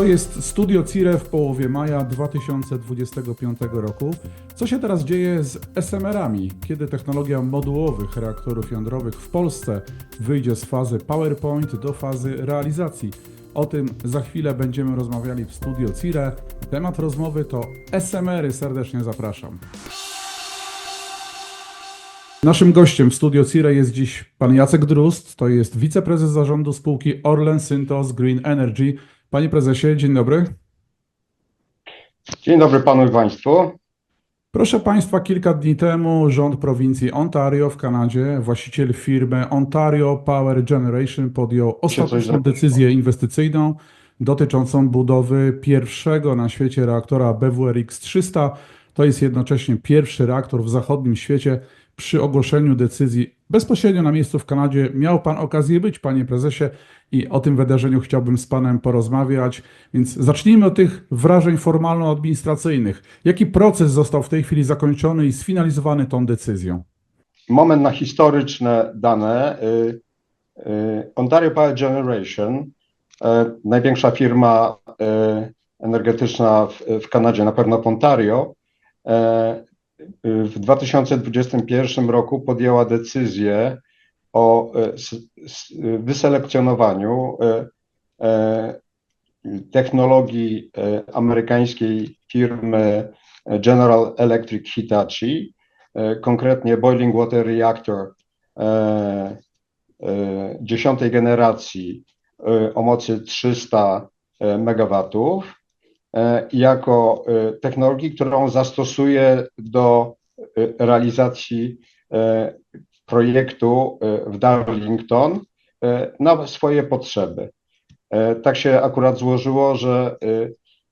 To jest Studio Cire w połowie maja 2025 roku. Co się teraz dzieje z SMR-ami? Kiedy technologia modułowych reaktorów jądrowych w Polsce wyjdzie z fazy PowerPoint do fazy realizacji? O tym za chwilę będziemy rozmawiali w Studio Cire. Temat rozmowy to SMR-y. Serdecznie zapraszam. Naszym gościem w Studio Cire jest dziś pan Jacek Drust, to jest wiceprezes zarządu spółki Orlen Synthos Green Energy. Panie prezesie, dzień dobry. Dzień dobry panu i państwu. Proszę Państwa, kilka dni temu rząd prowincji Ontario w Kanadzie, właściciel firmy Ontario Power Generation podjął ostateczną decyzję inwestycyjną dotyczącą budowy pierwszego na świecie reaktora BWRX-300. To jest jednocześnie pierwszy reaktor w zachodnim świecie. Przy ogłoszeniu decyzji bezpośrednio na miejscu w Kanadzie miał Pan okazję być, Panie Prezesie, i o tym wydarzeniu chciałbym z Panem porozmawiać. Więc zacznijmy od tych wrażeń formalno-administracyjnych. Jaki proces został w tej chwili zakończony i sfinalizowany tą decyzją? Moment na historyczne dane. Y, y, Ontario Power Generation, y, największa firma energetyczna w, Kanadzie, na pewno w Ontario, w 2021 roku podjęła decyzję o s- wyselekcjonowaniu y, y, technologii amerykańskiej firmy General Electric Hitachi, e, konkretnie Boiling Water Reactor e, e, dziesiątej generacji e, o mocy 300 MW e, jako e, technologii, którą zastosuje do e, realizacji e, projektu e, w Darlington na swoje potrzeby. Tak się akurat złożyło, że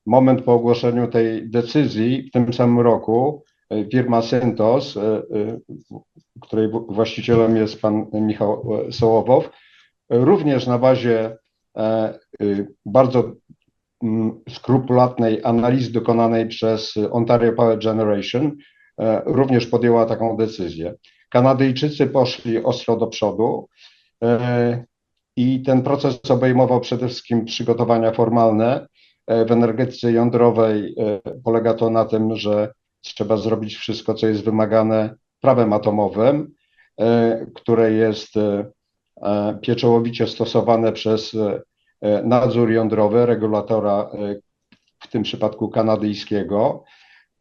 moment po ogłoszeniu tej decyzji w tym samym roku firma Syntos, której właścicielem jest pan Michał Sołowow, również na bazie e, bardzo mm, skrupulatnej analizy dokonanej przez Ontario Power Generation, również podjęła taką decyzję. Kanadyjczycy poszli ostro do przodu e, i ten proces obejmował przede wszystkim przygotowania formalne, E, w energetyce jądrowej e, polega to na tym, że trzeba zrobić wszystko, co jest wymagane prawem atomowym, e, które jest e, e, pieczołowicie stosowane przez e, e, nadzór jądrowy, regulatora, e, w tym przypadku kanadyjskiego.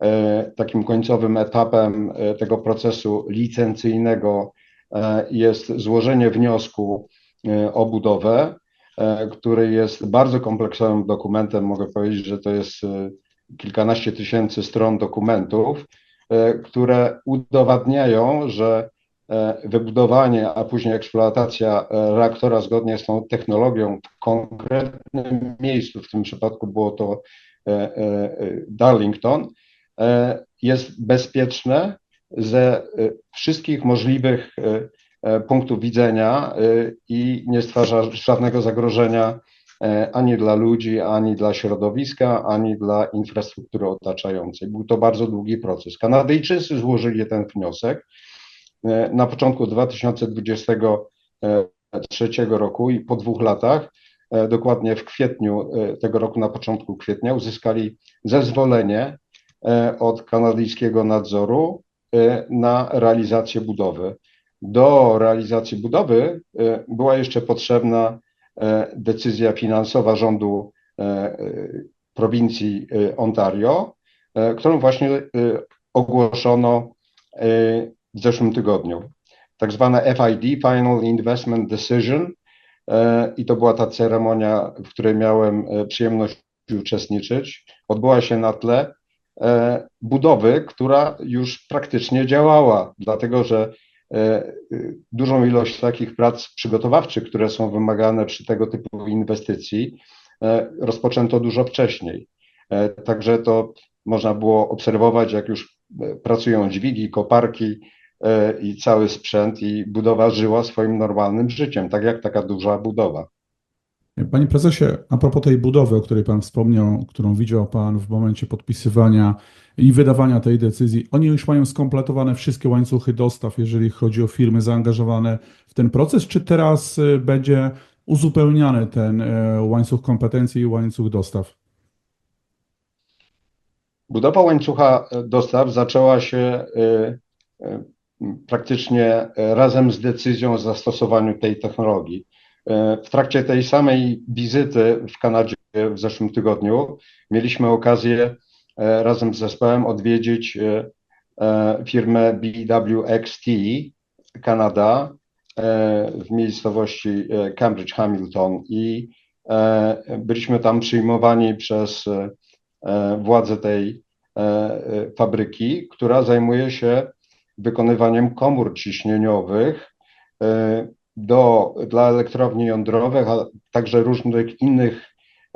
E, Takim końcowym etapem e, tego procesu licencyjnego e, jest złożenie wniosku o budowę który jest bardzo kompleksowym dokumentem. Mogę powiedzieć, że to jest kilkanaście tysięcy stron dokumentów, które udowadniają, że wybudowanie, a później eksploatacja reaktora zgodnie z tą technologią w konkretnym miejscu, w tym przypadku było to Darlington, jest bezpieczne ze e, wszystkich możliwych e, e, punktów widzenia e, i nie stwarza żadnego zagrożenia e, ani dla ludzi, ani dla środowiska, ani dla infrastruktury otaczającej. Był to bardzo długi proces. Kanadyjczycy złożyli ten wniosek e, na początku 2023 roku i po dwóch latach, e, dokładnie w kwietniu e, tego roku, na początku kwietnia, uzyskali zezwolenie e, od kanadyjskiego nadzoru e, na realizację budowy do realizacji budowy e, była jeszcze potrzebna e, decyzja finansowa rządu e, e, prowincji e, Ontario, e, którą właśnie e, ogłoszono e, w zeszłym tygodniu. Tak zwane FID, Final Investment Decision, e, i to była ta ceremonia, w której miałem e, przyjemność uczestniczyć. Odbyła się na tle e, budowy, która już praktycznie działała, dlatego że e, y, dużą ilość takich prac przygotowawczych, które są wymagane przy tego typu inwestycji, e, rozpoczęto dużo wcześniej. E, Także to można było obserwować, jak już e, pracują dźwigi, koparki e, i cały sprzęt, i budowa żyła swoim normalnym życiem, tak jak taka duża budowa. Panie prezesie, a propos tej budowy, o której Pan wspomniał, którą widział Pan w momencie podpisywania i wydawania tej decyzji, oni już mają skompletowane wszystkie łańcuchy dostaw, jeżeli chodzi o firmy zaangażowane w ten proces, czy teraz y, będzie uzupełniany ten e, łańcuch kompetencji i łańcuch dostaw? Budowa łańcucha dostaw zaczęła się e, e, praktycznie e, razem z decyzją o zastosowaniu tej technologii. E, W trakcie tej samej wizyty w Kanadzie w zeszłym tygodniu mieliśmy okazję e, razem z zespołem odwiedzić e, firmę BWXT Kanada w miejscowości Cambridge Hamilton i byliśmy tam przyjmowani przez władze tej fabryki, która zajmuje się wykonywaniem komór ciśnieniowych do, dla elektrowni jądrowych, a także różnych innych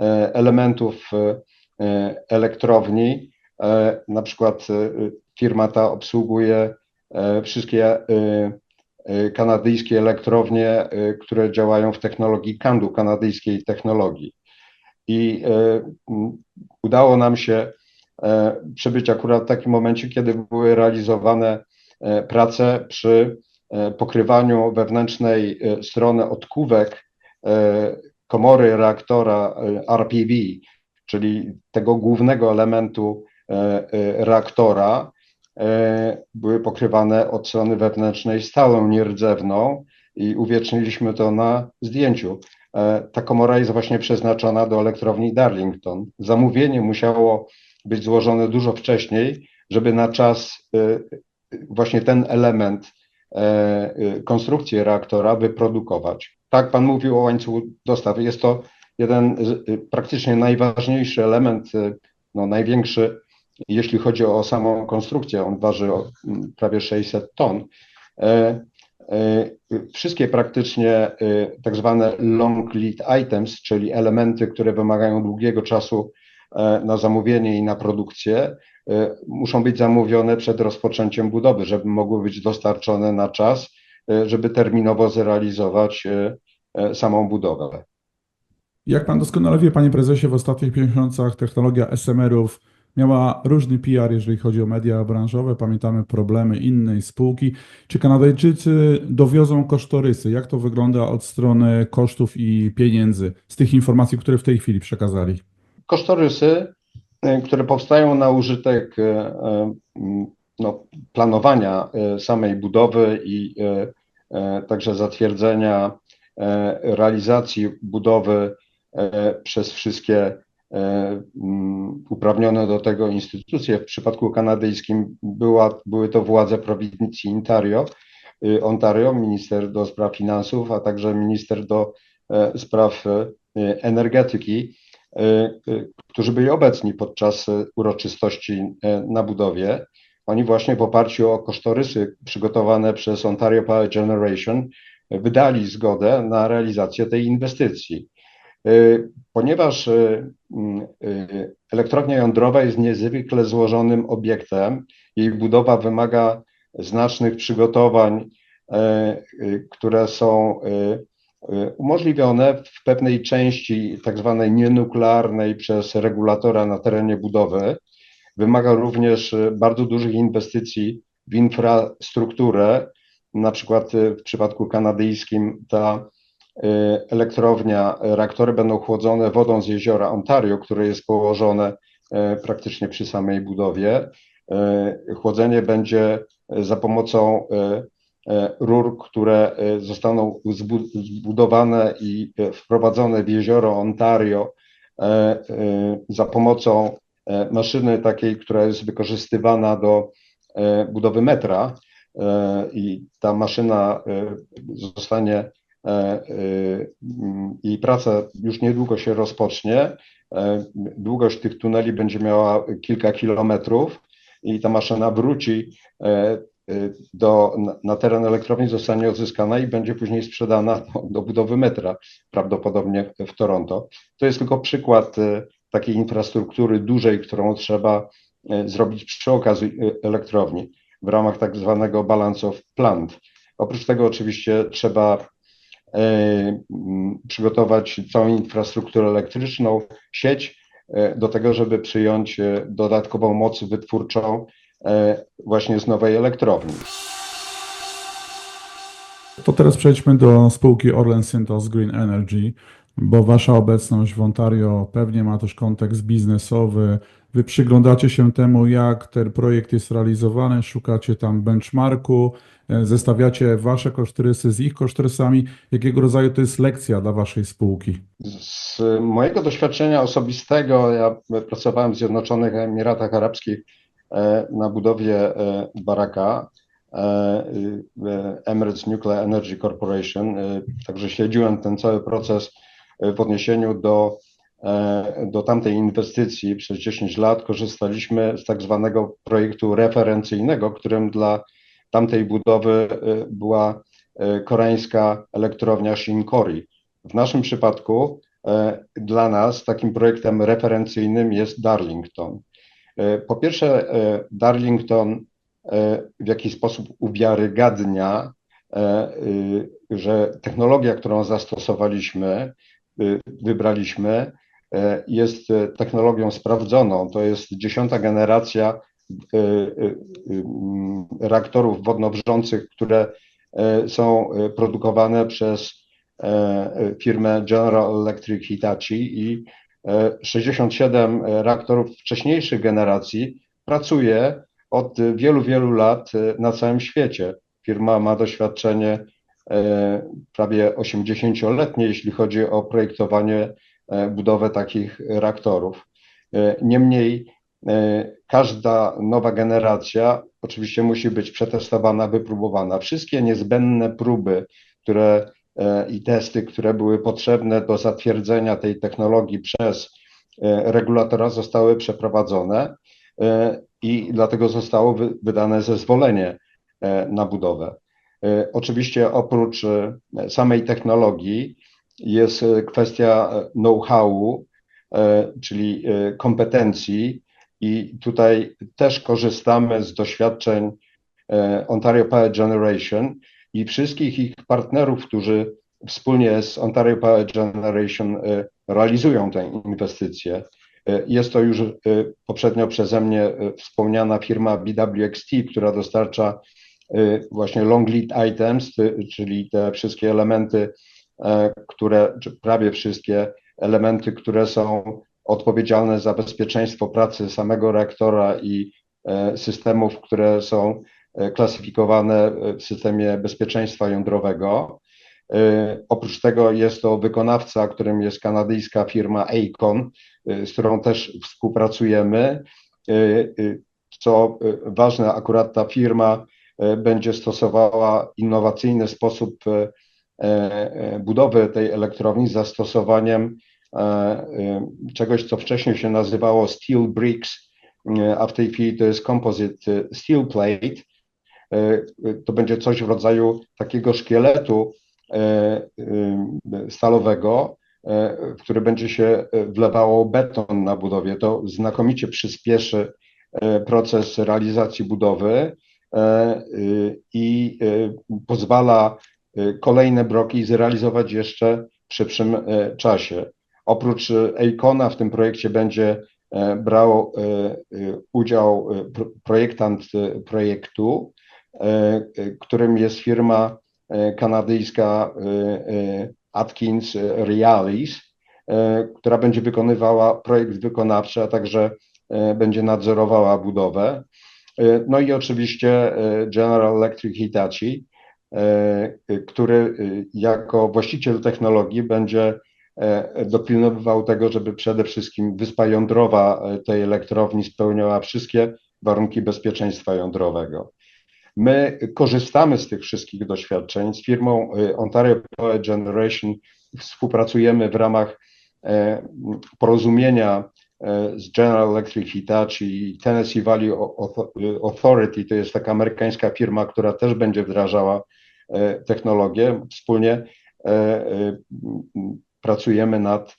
e, elementów e, e, elektrowni. Na przykład firma ta obsługuje wszystkie kanadyjskie elektrownie, które działają w technologii CANDU, kanadyjskiej technologii. I udało nam się przebyć akurat w takim momencie, kiedy były realizowane prace przy pokrywaniu wewnętrznej e, strony odkówek e, komory reaktora e, RPV, czyli tego głównego elementu e, e, reaktora, e, były pokrywane od strony wewnętrznej stałą nierdzewną i uwieczniliśmy to na zdjęciu. E, Ta komora jest właśnie przeznaczona do elektrowni Darlington. Zamówienie musiało być złożone dużo wcześniej, żeby na czas e, właśnie ten element e, e, konstrukcji reaktora wyprodukować. Tak, Pan mówił o łańcuchu dostaw. Jest to jeden e, praktycznie najważniejszy element, e, no, największy, jeśli chodzi o samą konstrukcję. On waży o, m, prawie 600 ton. E, e, Wszystkie praktycznie tak zwane long lead items, czyli elementy, które wymagają długiego czasu na zamówienie i na produkcję, muszą być zamówione przed rozpoczęciem budowy, żeby mogły być dostarczone na czas, e, żeby terminowo zrealizować e, e, samą budowę. Jak pan doskonale wie, panie prezesie, w ostatnich miesiącach technologia SMR-ów miała różny PR, jeżeli chodzi o media branżowe. Pamiętamy problemy innej spółki. Czy Kanadyjczycy dowiozą kosztorysy? Jak to wygląda od strony kosztów i pieniędzy z tych informacji, które w tej chwili przekazali? Kosztorysy, e, które powstają na użytek e, e, no, planowania e, samej budowy i e, e, także zatwierdzenia e, realizacji budowy e, przez wszystkie e, uprawnione do tego instytucje. W przypadku kanadyjskim była, były to władze prowincji Ontario, y, Ontario, minister do spraw finansów, a także minister do e, spraw e, energetyki, e, e, którzy byli obecni podczas e, uroczystości e, na budowie. Oni właśnie w oparciu o kosztorysy przygotowane przez Ontario Power Generation e, wydali zgodę na realizację tej inwestycji. E, Ponieważ e, e, elektrownia jądrowa jest niezwykle złożonym obiektem, jej budowa wymaga znacznych przygotowań, e, e, które są e, e, umożliwione w pewnej części tak zwanej nienuklearnej przez regulatora na terenie budowy. Wymaga również e, bardzo dużych inwestycji w infrastrukturę. Na przykład e, w przypadku kanadyjskim ta e, elektrownia, e, reaktory będą chłodzone wodą z jeziora Ontario, które jest położone e, praktycznie przy samej budowie. E, Chłodzenie będzie e, za pomocą e, e, rur, które e, zostaną zbu- zbudowane i e, wprowadzone w jezioro Ontario e, e, za pomocą e, maszyny takiej, która jest wykorzystywana do e, budowy metra e, i ta maszyna e, zostanie e, e, i praca już niedługo się rozpocznie. E, Długość tych tuneli będzie miała kilka kilometrów i ta maszyna wróci e, e, do, na, teren elektrowni, zostanie odzyskana i będzie później sprzedana do, do budowy metra, prawdopodobnie w Toronto. To jest tylko przykład e, takiej infrastruktury dużej, którą trzeba e, zrobić przy okazji elektrowni w ramach tak zwanego balance of plant. Oprócz tego oczywiście trzeba e, m, przygotować całą infrastrukturę elektryczną, sieć do tego, żeby przyjąć dodatkową moc wytwórczą właśnie z nowej elektrowni. To teraz przejdźmy do spółki Orlen Synthos Green Energy, bo wasza obecność w Ontario pewnie ma też kontekst biznesowy. Wy przyglądacie się temu, jak ten projekt jest realizowany, szukacie tam benchmarku, e, zestawiacie wasze kosztorysy z ich kosztorysami. Jakiego rodzaju to jest lekcja dla waszej spółki? Z mojego doświadczenia osobistego, ja pracowałem w Zjednoczonych Emiratach Arabskich e, na budowie e, baraka e, e, Emirates Nuclear Energy Corporation, e, także śledziłem ten cały proces e, w odniesieniu do, e, do tamtej inwestycji. Przez 10 lat korzystaliśmy z tak zwanego projektu referencyjnego, którym dla tamtej budowy e, była e, koreańska elektrownia Shinkori. W naszym przypadku e, dla nas takim projektem referencyjnym jest Darlington. E, Po pierwsze, e, Darlington e, w jakiś sposób uwiarygadnia, że technologia, którą zastosowaliśmy, wybraliśmy, jest technologią sprawdzoną. To jest dziesiąta generacja mm, reaktorów wodnowrzących, które są produkowane przez firmę General Electric Hitachi i 67 reaktorów wcześniejszych generacji pracuje od wielu, wielu lat e, na całym świecie. Firma ma doświadczenie e, prawie 80-letnie, jeśli chodzi o projektowanie, e, budowę takich reaktorów. E, Niemniej e, każda nowa generacja oczywiście musi być przetestowana, wypróbowana. Wszystkie niezbędne próby, które e, i testy, które były potrzebne do zatwierdzenia tej technologii przez e, regulatora zostały przeprowadzone e, i dlatego zostało wy- wydane zezwolenie e, na budowę. E, Oczywiście oprócz e, samej technologii jest e, kwestia e, know-howu, e, czyli e, kompetencji i tutaj też korzystamy z doświadczeń e, Ontario Power Generation i wszystkich ich partnerów, którzy wspólnie z Ontario Power Generation e, realizują tę inwestycję. E, Jest to już e, poprzednio przeze mnie wspomniana firma BWXT, która dostarcza właśnie long lead items, czyli te wszystkie elementy, które, czy prawie wszystkie elementy, które są odpowiedzialne za bezpieczeństwo pracy samego reaktora i systemów, które są klasyfikowane w systemie bezpieczeństwa jądrowego. E, Oprócz tego jest to wykonawca, którym jest kanadyjska firma Acon, e, z którą też współpracujemy. E, e, Co e, ważne, akurat ta firma e, będzie stosowała innowacyjny sposób e, e, budowy tej elektrowni z zastosowaniem e, e, czegoś, co wcześniej się nazywało steel bricks, e, a w tej chwili to jest composite e, steel plate. E, To będzie coś w rodzaju takiego szkieletu e, e, stalowego, e, w który będzie się e, wlewało beton na budowie. To znakomicie przyspieszy e, proces realizacji budowy e, i e, pozwala e, kolejne bloki zrealizować jeszcze w szybszym e, czasie. Oprócz e, Econa w tym projekcie będzie e, brał e, e, udział e, pro- projektant e, projektu, e, e, którym jest firma e, kanadyjska e, e, Atkins Realis, e, która będzie wykonywała projekt wykonawczy, a także e, będzie nadzorowała budowę. E, No i oczywiście e, General Electric Hitachi, e, który e, jako właściciel technologii będzie e, dopilnowywał tego, żeby przede wszystkim wyspa jądrowa e, tej elektrowni spełniała wszystkie warunki bezpieczeństwa jądrowego. My korzystamy z tych wszystkich doświadczeń. Z firmą e, Ontario Power Generation współpracujemy w ramach e, porozumienia e, z General Electric Hitachi i Tennessee Valley Author- Authority. To jest taka amerykańska firma, która też będzie wdrażała e, technologię. Wspólnie m, pracujemy nad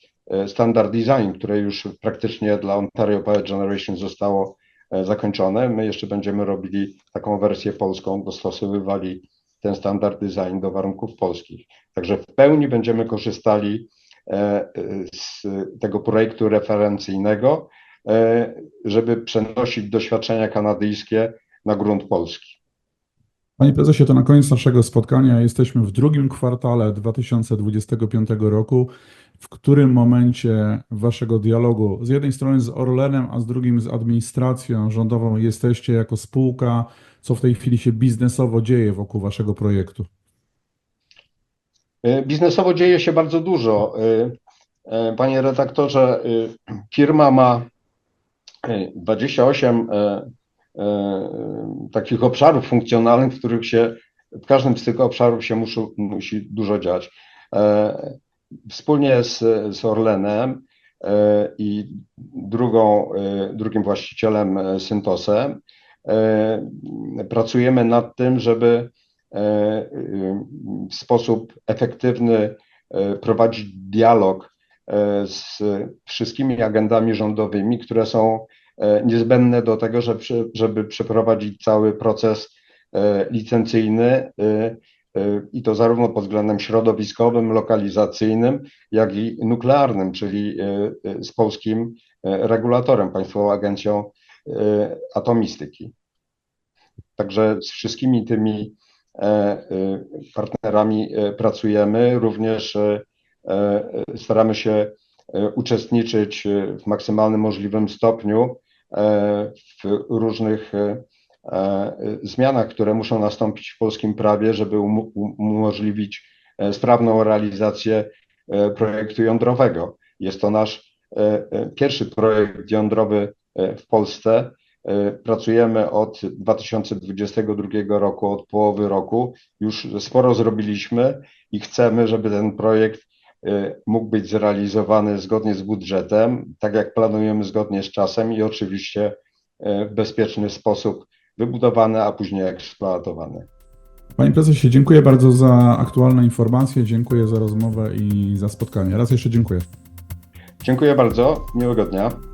standard design, które już praktycznie dla Ontario Power Generation zostało zakończone. My jeszcze będziemy robili taką wersję polską, dostosowywali ten standard design do warunków polskich. Także w pełni będziemy korzystali e, e, z tego projektu referencyjnego, e, żeby przenosić doświadczenia kanadyjskie na grunt polski. Panie prezesie, to na koniec naszego spotkania jesteśmy w drugim kwartale 2025 roku. W którym momencie waszego dialogu z jednej strony z Orlenem, a z drugiej z administracją rządową jesteście jako spółka? Co w tej chwili się biznesowo dzieje wokół waszego projektu? Y, Biznesowo dzieje się bardzo dużo. Y, y, Panie redaktorze, firma ma y, 28 y, y, takich obszarów funkcjonalnych, w których się, w każdym z tych obszarów się musi dużo dziać. E, Wspólnie z, z Orlenem e, i drugą, e, drugim właścicielem e, Syntosem e, pracujemy nad tym, żeby e, w sposób efektywny e, prowadzić dialog e, z wszystkimi agendami rządowymi, które są e, niezbędne do tego, żeby, żeby przeprowadzić cały proces e, licencyjny e, e, i to zarówno pod względem środowiskowym, lokalizacyjnym, jak i nuklearnym, czyli e, e, z polskim e, regulatorem, Państwową Agencją e, Atomistyki. Także z wszystkimi tymi e, e, partnerami e, pracujemy. Również e, e, staramy się e, uczestniczyć e, w maksymalnym możliwym stopniu e, w różnych e, e, zmianach, które muszą nastąpić w polskim prawie, żeby umo- um- umożliwić e, sprawną realizację e, projektu jądrowego. Jest to nasz e, e, pierwszy projekt jądrowy e, w Polsce. E, Pracujemy od 2022 roku, od połowy roku. Już sporo zrobiliśmy i chcemy, żeby ten projekt e, mógł być zrealizowany zgodnie z budżetem, tak jak planujemy, zgodnie z czasem i oczywiście e, w bezpieczny sposób wybudowany, a później eksploatowany. Panie prezesie, dziękuję bardzo za aktualne informacje, dziękuję za rozmowę i za spotkanie. Raz jeszcze dziękuję. Dziękuję bardzo, miłego dnia.